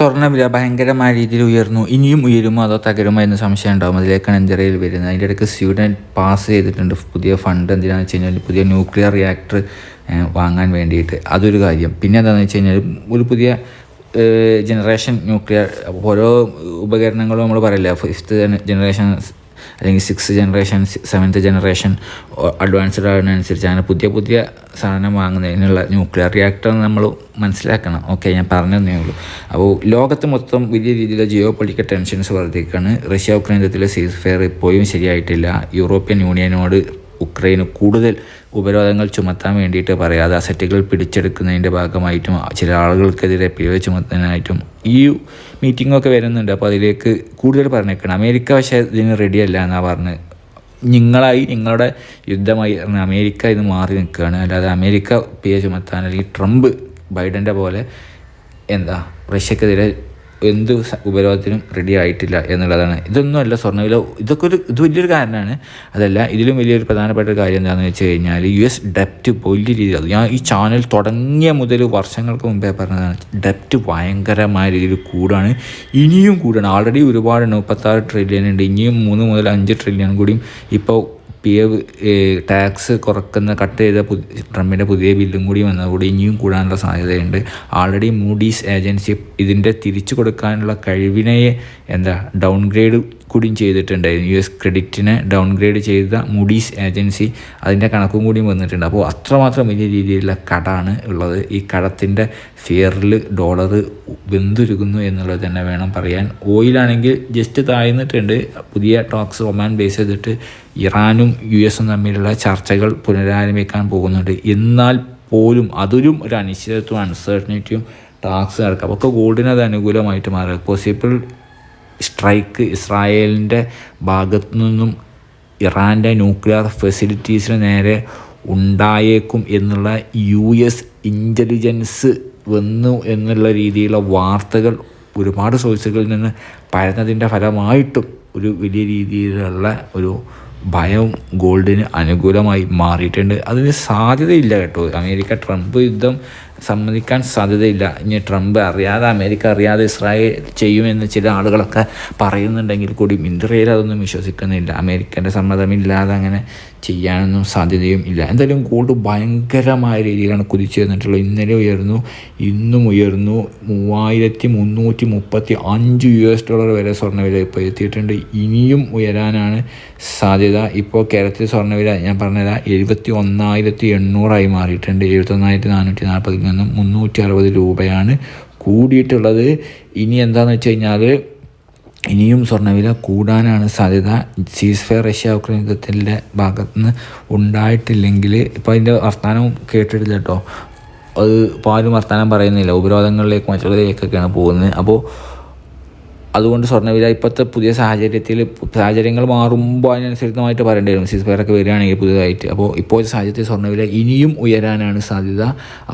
സ്വർണവില ഭയങ്കരമായ രീതിയിൽ ഉയർന്നു. ഇനിയും ഉയരുമോ അതോ തകരുമോ എന്ന സംശയം ഉണ്ടാകും അതിലേക്കാണ് ഇന്ത്യയിൽ വരുന്നത്? അതിന്റെ ഇടയ്ക്ക് സ്വീഡൻ പാസ് ചെയ്തിട്ടുണ്ട്. പുതിയ ഫണ്ട് എന്തിനാണെന്ന് വെച്ച് കഴിഞ്ഞാൽ പുതിയ ന്യൂക്ലിയർ റിയാക്ടർ വാങ്ങാൻ വേണ്ടിയിട്ട്. അതൊരു കാര്യം. പിന്നെ എന്താണെന്ന് വെച്ച് കഴിഞ്ഞാൽ ഒരു പുതിയ ജനറേഷൻ ന്യൂക്ലിയർ ഓരോ ഉപകരണങ്ങളും നമ്മൾ പറയില്ല ഫിഫ്ത്ത് ജനറേഷൻ അല്ലെങ്കിൽ six generation seventh generation advanced ആകുന്നതനുസരിച്ചാണ് പുതിയ പുതിയ സാധനം വാങ്ങുന്നതിനുള്ള ന്യൂക്ലിയർ റിയാക്ടർ നമ്മൾ മനസ്സിലാക്കണം. ഓക്കെ ഞാൻ പറഞ്ഞു തന്നേ ഉള്ളൂ. അപ്പോൾ ലോകത്ത് മൊത്തം വലിയ രീതിയിലുള്ള ജിയോ പൊളിറ്റിക്കൽ ടെൻഷൻസ് വർദ്ധിക്കുകയാണ്. റഷ്യ ഉക്രൈൻ യുദ്ധത്തിലെ സീസ് ഫെയർ ഇപ്പോഴും ശരിയായിട്ടില്ല. യൂറോപ്യൻ യൂണിയനോട് ഉക്രൈന് കൂടുതൽ ഉപരോധങ്ങൾ ചുമത്താൻ വേണ്ടിയിട്ട് പറയാതെ അസറ്റുകൾ പിടിച്ചെടുക്കുന്നതിന്റെ ഭാഗമായിട്ടും ചില ആളുകൾക്കെതിരെ പിഴവ് ചുമത്താനായിട്ടും ഈ മീറ്റിങ്ങൊക്കെ വരുന്നുണ്ട്. അപ്പോൾ അതിലേക്ക് കൂടുതൽ പറഞ്ഞേക്കണം. അമേരിക്ക പക്ഷേ ഇതിന് റെഡിയല്ല എന്നാണ് പറഞ്ഞ് നിങ്ങളായി നിങ്ങളുടെ യുദ്ധമായി അമേരിക്ക ഇത് മാറി നിൽക്കുകയാണ്. അല്ലാതെ അമേരിക്ക പിഴ ചുമത്താൻ അല്ലെങ്കിൽ ട്രംപ് ബൈഡന്റെ പോലെ എന്താ റഷ്യക്കെതിരെ എന്ത് ഉപരോധത്തിനും റെഡി ആയിട്ടില്ല എന്നുള്ളതാണ്. ഇതൊന്നുമല്ല സ്വർണവില ഇതൊക്കെ ഒരു ഇത് വലിയൊരു കാരണമാണ്. അതല്ല ഇതിലും വലിയൊരു പ്രധാനപ്പെട്ട കാര്യം എന്താണെന്ന് വെച്ച് കഴിഞ്ഞാൽ യു എസ് ഡെപ്റ്റ് വലിയ രീതിയിൽ ഞാൻ ഈ ചാനൽ തുടങ്ങിയ മുതൽ വർഷങ്ങൾക്ക് മുമ്പേ പറഞ്ഞതാണ് ഡെപ്റ്റ് ഭയങ്കരമായ രീതിയിൽ കൂടാണ് ഇനിയും കൂടാണ് ആൾറെഡി ഒരുപാട് മുപ്പത്താറ് ട്രില്യൺ ഉണ്ട്. ഇനിയും മൂന്ന് മുതൽ അഞ്ച് ട്രില്യൺ കൂടിയും ഇപ്പോൾ പി എഫ് ടാക്സ് കുറക്കുന്ന കട്ട് ചെയ്ത പുതിയ ട്രംപിന്റെ പുതിയ ബില്ലും കൂടി വന്നതുകൂടി ഇനിയും കൂടാനുള്ള സാധ്യതയുണ്ട്. ആൾറെഡി മൂഡീസ് ഏജൻസി ഇതിന്റെ തിരിച്ചു കൊടുക്കാനുള്ള കഴിവിനെ എന്താ ഡൗൺഗ്രേഡ് കൂടിയും ചെയ്തിട്ടുണ്ടായിരുന്നു. യു എസ് ക്രെഡിറ്റിനെ ഡൗൺഗ്രേഡ് ചെയ്ത മുഡീസ് ഏജൻസി അതിന്റെ കണക്കും കൂടിയും വന്നിട്ടുണ്ട്. അപ്പോൾ അത്രമാത്രം വലിയ രീതിയിലുള്ള കടാണ് ഉള്ളത്. ഈ കടത്തിന്റെ ഫിയറിൽ ഡോളർ വെന്തുരുകുന്നു എന്നുള്ളത് തന്നെ വേണം പറയാൻ. ഓയിലാണെങ്കിൽ ജസ്റ്റ് താഴ്ന്നിട്ടുണ്ട്. പുതിയ ടോക്സ് ഒമാൻ ബേസ് ചെയ്തിട്ട് ഇറാനും യു എസും തമ്മിലുള്ള ചർച്ചകൾ പുനരാരംഭിക്കാൻ പോകുന്നുണ്ട്. എന്നാൽ പോലും അതൊരു ഒരു അനിശ്ചിതത്വം അൺസർട്ടനിറ്റിയും ടാക്സ് നടക്കുക അപ്പോൾ ഗോൾഡിന് അത് അനുകൂലമായിട്ട് മാറുക പോസിബിൾ സ്ട്രൈക്ക് ഇസ്രായേലിന്റെ ഭാഗത്തു നിന്നും ഇറാന്റെ ന്യൂക്ലിയർ ഫെസിലിറ്റീസിന് നേരെ ഉണ്ടായേക്കും എന്നുള്ള യു എസ് ഇന്റലിജൻസ് വന്നു എന്നുള്ള രീതിയിലുള്ള വാർത്തകൾ ഒരുപാട് സോഴ്സുകളിൽ നിന്ന് പരന്നതിന്റെ ഫലമായിട്ടും ഒരു വലിയ രീതിയിലുള്ള ഒരു ഭയം ഗോൾഡിന് അനുകൂലമായി മാറിയിട്ടുണ്ട്. അതിന് സാധ്യതയില്ല കേട്ടോ. അമേരിക്ക ട്രംപ് യുദ്ധം സമ്മതിക്കാൻ സാധ്യതയില്ല. ഇനി ട്രംപ് അറിയാതെ അമേരിക്ക അറിയാതെ ഇസ്രായേൽ ചെയ്യുമെന്ന് ചില ആളുകളൊക്കെ പറയുന്നുണ്ടെങ്കിൽ കൂടി ഇന്ദ്രയിൽ അതൊന്നും വിശ്വസിക്കുന്നില്ല. അമേരിക്കന്റെ സമ്മതമില്ലാതെ അങ്ങനെ ചെയ്യാനൊന്നും സാധ്യതയും ഇല്ല. എന്തായാലും ഗോൾഡ് ഭയങ്കരമായ രീതിയിലാണ് കുതിച്ചു വന്നിട്ടുള്ളത് ഇന്നലെ ഉയർന്നു ഇന്നും ഉയർന്നു. മൂവായിരത്തി മുന്നൂറ്റി മുപ്പത്തി അഞ്ച് യു എസ് ഡോളർ വരെ സ്വർണവില ഇപ്പോൾ എത്തിയിട്ടുണ്ട്. ഇനിയും ഉയരാനാണ് സാധ്യത. ഇപ്പോൾ കേരളത്തിൽ സ്വർണവില ഞാൻ പറഞ്ഞുതരാം എഴുപത്തി ഒന്നായിരത്തി എണ്ണൂറായി മാറിയിട്ടുണ്ട്. എഴുപത്തൊന്നായിരത്തി നാനൂറ്റി നാൽപ്പതിൽ നിന്നും മുന്നൂറ്റി അറുപത് രൂപയാണ് കൂടിയിട്ടുള്ളത്. ഇനി എന്താണെന്ന് വെച്ച് കഴിഞ്ഞാൽ ഇനിയും സ്വർണവില കൂടാനാണ് സാധ്യത. സീസ് ഫെയർ റഷ്യ ഉക്രൈൻ യുദ്ധത്തിന്റെ ഭാഗത്തു നിന്ന് ഉണ്ടായിട്ടില്ലെങ്കിൽ ഇപ്പോൾ അതിന്റെ വർത്തമാനം കേട്ടിട്ടില്ല കേട്ടോ. അത് ആരും വർത്തമാനം പറയുന്നില്ല. ഉപരോധങ്ങളിലേക്ക് മറ്റുള്ളതിലേക്കൊക്കെയാണ് പോകുന്നത്. അപ്പോൾ അതുകൊണ്ട് സ്വർണവില ഇപ്പോഴത്തെ പുതിയ സാഹചര്യത്തിൽ സാഹചര്യങ്ങൾ മാറുമ്പോൾ അതിനനുസരിതമായിട്ട് പറയേണ്ടി വരും. സീസ് ഫയറൊക്കെ വരികയാണെങ്കിൽ പുതിയതായിട്ട്. അപ്പോൾ ഇപ്പോഴത്തെ സാഹചര്യത്തിൽ സ്വർണവില ഇനിയും ഉയരാനാണ് സാധ്യത.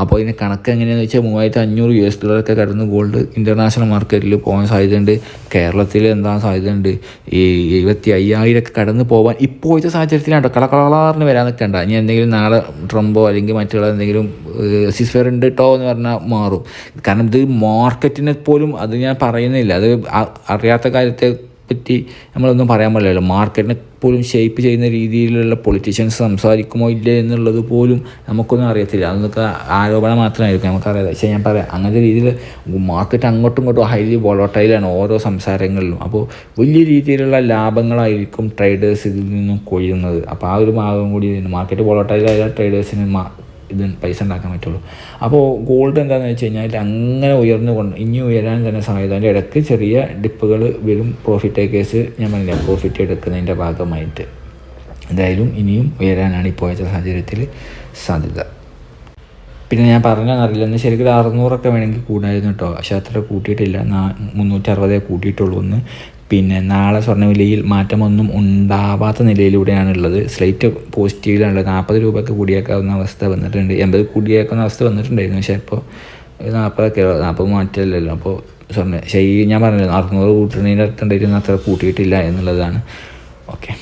അപ്പോൾ ഇതിന് കണക്ക് എങ്ങനെയാണെന്ന് വെച്ചാൽ മൂവായിരത്തി അഞ്ഞൂറ് യു എസ് ഡോളറൊക്കെ കടന്ന് ഗോൾഡ് ഇന്റർനാഷണൽ മാർക്കറ്റിൽ പോകാൻ സാധ്യതയുണ്ട്. കേരളത്തിൽ എന്താ സാധ്യതയുണ്ട്? ഈ എഴുപത്തി അയ്യായിരമൊക്കെ കടന്ന് പോകാൻ ഇപ്പോഴത്തെ സാഹചര്യത്തിലാണ്. കളകളാറിന് വരാൻ നിൽക്കേണ്ട. ഇനി എന്തെങ്കിലും നാളെ ട്രംപോ അല്ലെങ്കിൽ മറ്റുള്ള എന്തെങ്കിലും സീസ് ഫെയർ ഉണ്ട് കേട്ടോ എന്ന് പറഞ്ഞാൽ മാറും. കാരണം ഇത് മാർക്കറ്റിനെ പോലും അത് ഞാൻ പറയുന്നില്ല. അത് അറിയാത്ത കാര്യത്തെ പറ്റി നമ്മളൊന്നും പറയാൻ പാടില്ലല്ലോ. മാർക്കറ്റിനെ പോലും ഷേപ്പ് ചെയ്യുന്ന രീതിയിലുള്ള പൊളിറ്റീഷ്യൻസ് സംസാരിക്കുമോ ഇല്ലേ എന്നുള്ളത് പോലും നമുക്കൊന്നും അറിയത്തില്ല. അതൊക്കെ ആരോപണം മാത്രമായിരിക്കും. നമുക്കറിയാം. പക്ഷേ ഞാൻ പറയാം അങ്ങനത്തെ രീതിയിൽ മാർക്കറ്റ് അങ്ങോട്ടും ഇങ്ങോട്ടും ഹൈലി വോളോട്ടൈലാണ് ഓരോ സംസാരങ്ങളിലും. അപ്പോൾ വലിയ രീതിയിലുള്ള ലാഭങ്ങളായിരിക്കും ട്രേഡേഴ്സ് ഇതിൽ നിന്നും കൊയ്യുന്നത്. അപ്പോൾ ആ ഒരു ഭാഗം കൂടി മാർക്കറ്റ് വോളോട്ടൈലായ ട്രേഡേഴ്സിന് ഇത് പൈസ ഉണ്ടാക്കാൻ പറ്റുള്ളൂ. അപ്പോൾ ഗോൾഡ് എന്താണെന്ന് വെച്ച് കഴിഞ്ഞാൽ അങ്ങനെ ഉയർന്നു കൊണ്ട് ഇനി ഉയരാൻ തന്നെ സാധ്യത അതിന്റെ ഇടയ്ക്ക് ചെറിയ ഡിപ്പുകൾ വരും പ്രോഫിറ്റ് ടേക്കേഴ്സ് ഞാൻ പറഞ്ഞില്ല പ്രോഫിറ്റ് എടുക്കുന്നതിന്റെ ഭാഗമായിട്ട്. എന്തായാലും ഇനിയും ഉയരാനാണ് ഇപ്പോഴത്തെ സാഹചര്യത്തിൽ സാധ്യത. പിന്നെ ഞാൻ പറഞ്ഞറിയില്ല ശരിക്കും അറുന്നൂറൊക്കെ വേണമെങ്കിൽ കൂടായിരുന്നു കേട്ടോ. പക്ഷേ അത്ര കൂട്ടിയിട്ടില്ല. മുന്നൂറ്റി അറുപതേ കൂട്ടിയിട്ടുള്ളൂ എന്ന് പിന്നെ നാളെ സ്വർണവിലയിൽ മാറ്റമൊന്നും ഉണ്ടാവാത്ത നിലയിലൂടെയാണ് ഉള്ളത് സ്ലൈറ്റ് പോസിറ്റീവിലാണുള്ളത് നാൽപ്പത് രൂപയ്ക്ക് കൂടിയേക്കാവുന്ന അവസ്ഥ വന്നിട്ടുണ്ട്. എൺപത് കൂടിയേക്കുന്ന അവസ്ഥ വന്നിട്ടുണ്ടായിരുന്നു. പക്ഷേ ഇപ്പോൾ നാൽപ്പതൊക്കെ നാൽപ്പത് മാറ്റമില്ലല്ലോ. അപ്പോൾ സ്വർണ ശരി ഞാൻ പറഞ്ഞില്ല അറുന്നൂറ് കൂട്ടുന്നതിന്റെ അടുത്തുണ്ടായിരുന്നു അത്ര കൂട്ടിയിട്ടില്ല എന്നുള്ളതാണ്. ഓക്കെ